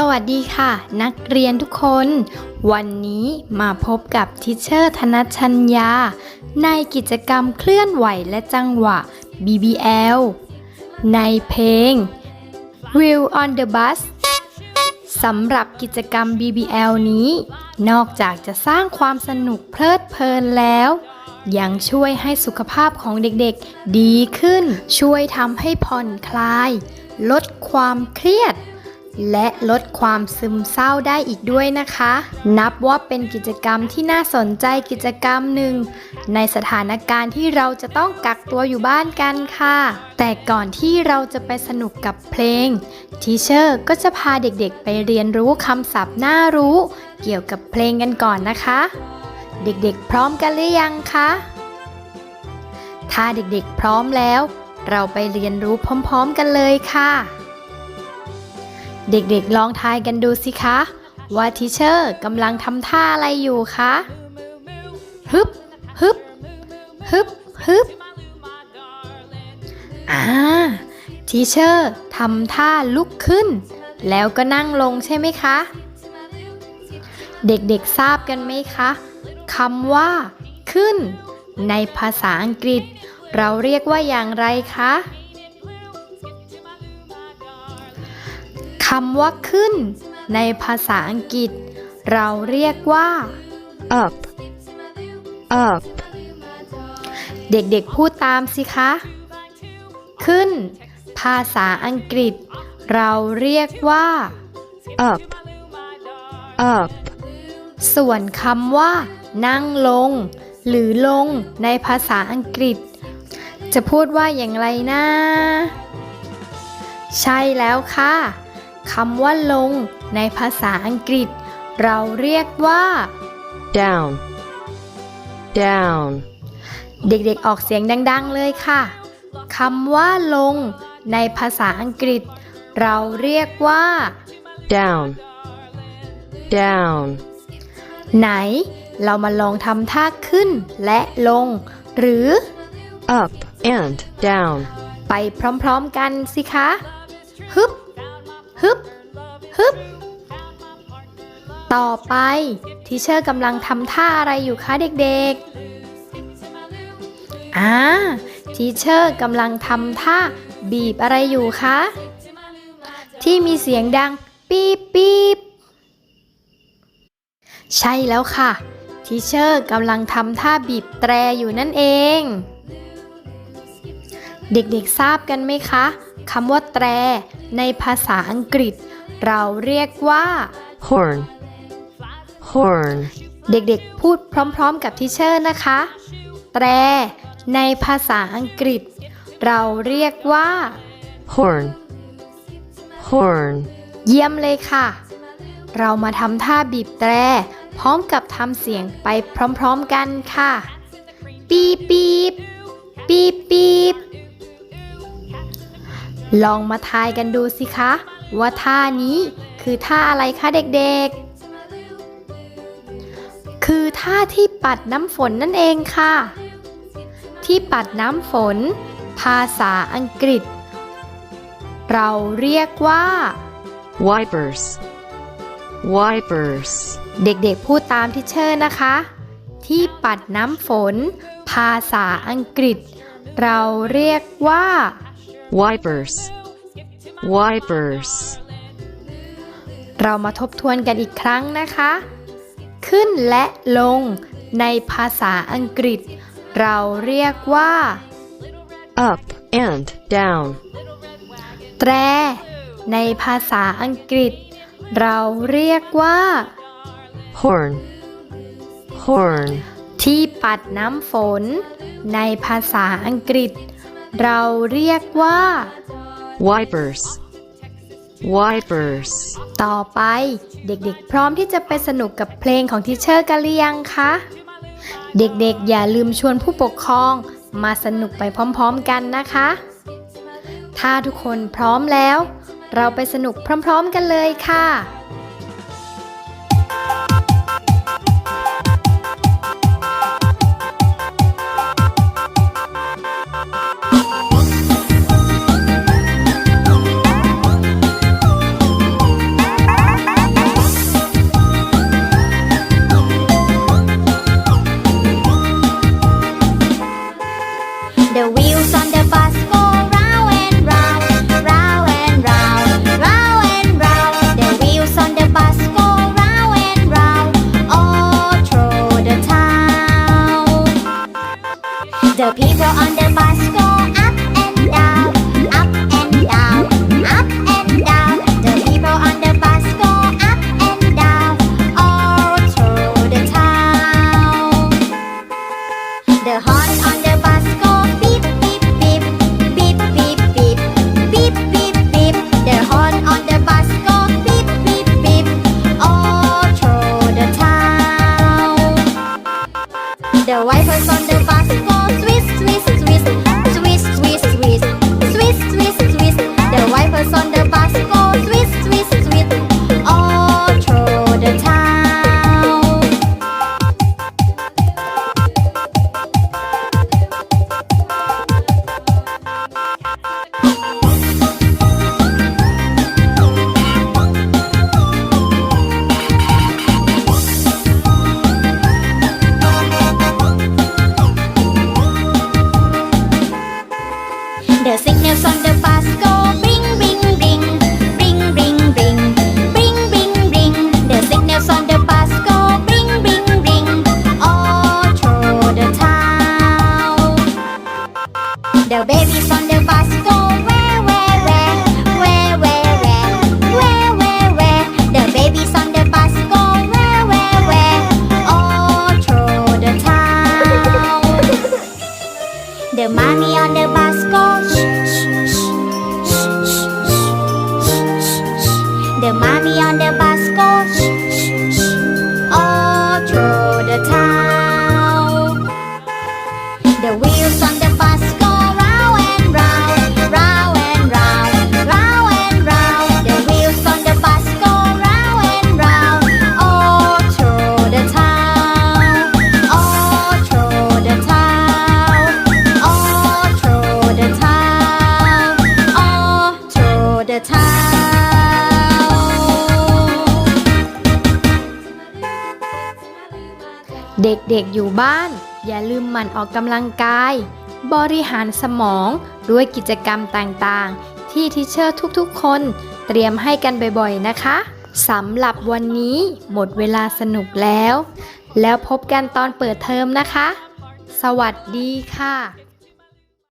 สวัสดีค่ะ นักเรียนทุกคน วันนี้มาพบกับทิเชอร์ธนชัญญา ในกิจกรรมเคลื่อนไหวและจังหวะ BBL ในเพลง Wheel on the Bus สำหรับกิจกรรม BBL นี้ นอกจากจะสร้างความสนุกเพลิดเพลินแล้ว ยังช่วยให้สุขภาพของเด็กๆดีขึ้น ช่วยทำให้ผ่อนคลาย ลดความเครียด และลดความซึมเศร้าได้อีกด้วยนะคะ นับว่าเป็นกิจกรรมที่น่าสนใจกิจกรรมหนึ่ง ในสถานการณ์ที่เราจะต้องกักตัวอยู่บ้านกันค่ะ แต่ก่อนที่เราจะไปสนุกกับเพลง ทีเชอร์ก็จะพาเด็กๆไปเรียนรู้คำศัพท์น่ารู้ เกี่ยวกับเพลงกันก่อนนะคะ เด็กๆพร้อมกันหรือยังคะถ้าเด็กๆพร้อมแล้ว เราไปเรียนรู้พร้อม ๆ กันเลยค่ะ เด็กๆลองทายกันดูสิคะ ว่าทิเชอร์กำลังทำท่าอะไรอยู่คะฮึบฮึบฮึบฮึบอ่าทิเชอร์ทำท่าลุกขึ้น แล้วก็นั่งลงใช่ไหมคะ เด็กๆทราบกันไหมคะคำว่า ขึ้น ในภาษาอังกฤษ เราเรียกว่าอย่างไรคะ คำว่าขึ้น ในภาษาอังกฤษ เราเรียกว่า up up เด็กๆพูดตามสิคะ ขึ้น ภาษาอังกฤษ เราเรียกว่า up up ส่วนคำว่า นั่งลง หรือลงในภาษาอังกฤษ จะพูดว่าอย่างไรนะ ใช่แล้วค่ะ คำว่าลง ในภาษาอังกฤษ เราเรียกว่า down down เด็กๆออกเสียงดัง ๆ เลยค่ะคำว่าลง ในภาษาอังกฤษ เราเรียกว่า down down ไหน เรามาลองทำท่าขึ้นและลง หรือ up and down ไปพร้อมๆกันสิคะ ฮึบ ฮึบ ฮึบ ต่อไปทีเชอร์กำลังทำท่าอะไรอยู่คะเด็กๆ อ่า ทีเชอร์กำลังทำท่าบีบอะไรอยู่คะ ที่มีเสียงดังปี๊บปี๊บใช่แล้วค่ะ ทีเชอร์กำลังทำท่าบีบแตรอยู่นั่นเอง เด็กๆทราบกันไหมคะคำว่าแตร ในภาษาอังกฤษ เราเรียกว่า horn horn เด็กๆพูดพร้อมๆกับทิเชอร์นะคะ แตร ในภาษาอังกฤษ เราเรียกว่า horn horn เยี่ยมเลยค่ะ เรามาทำท่าบีบแตร พร้อมกับทำเสียงไปพร้อมๆกันค่ะ ปีบปีบปีบปีบ ลองมาทายกันดูสิคะ ว่าท่านี้คือท่าอะไรคะเด็กๆ คือท่าที่ปัดน้ำฝนนั่นเองค่ะ ที่ปัดน้ำฝน ภาษาอังกฤษ เราเรียกว่า wipers wipers เด็กๆ พูดตามที่เชอร์นะคะ ที่ปัดน้ำฝน ภาษาอังกฤษ เราเรียกว่า wipers wipers เรามาทบทวนกันอีกครั้งนะคะ ขึ้นและลงในภาษาอังกฤษ เราเรียกว่า up and down แตร ในภาษาอังกฤษ เราเรียกว่า horn horn ที่ปัดน้ำฝน ในภาษาอังกฤษ เราเรียกว่า wipers wipers ต่อไปเด็กๆ พร้อมที่จะไปสนุกกับเพลงของทิเชอร์กันหรือยังคะ เด็กๆ อย่าลืมชวนผู้ปกครองมาสนุกไปพร้อมๆกันนะคะ ถ้าทุกคนพร้อมแล้ว เราไปสนุกพร้อมๆกันเลยค่ะ people The signals on the bus go bring bring bring bring bring bring bring bring bring The signals on the bus go bring bring bring all through the town The babies on the bus the town. เด็กๆอยู่บ้าน อย่าลืมหมั่นออกกำลังกาย บริหารสมองด้วยกิจกรรมต่างๆ ที่ทิเชอร์ทุกๆ คนเตรียมให้กันบ่อยๆ นะคะสำหรับวันนี้หมดเวลาสนุกแล้ว แล้วพบกันตอนเปิดเทอมนะคะ สวัสดีค่ะ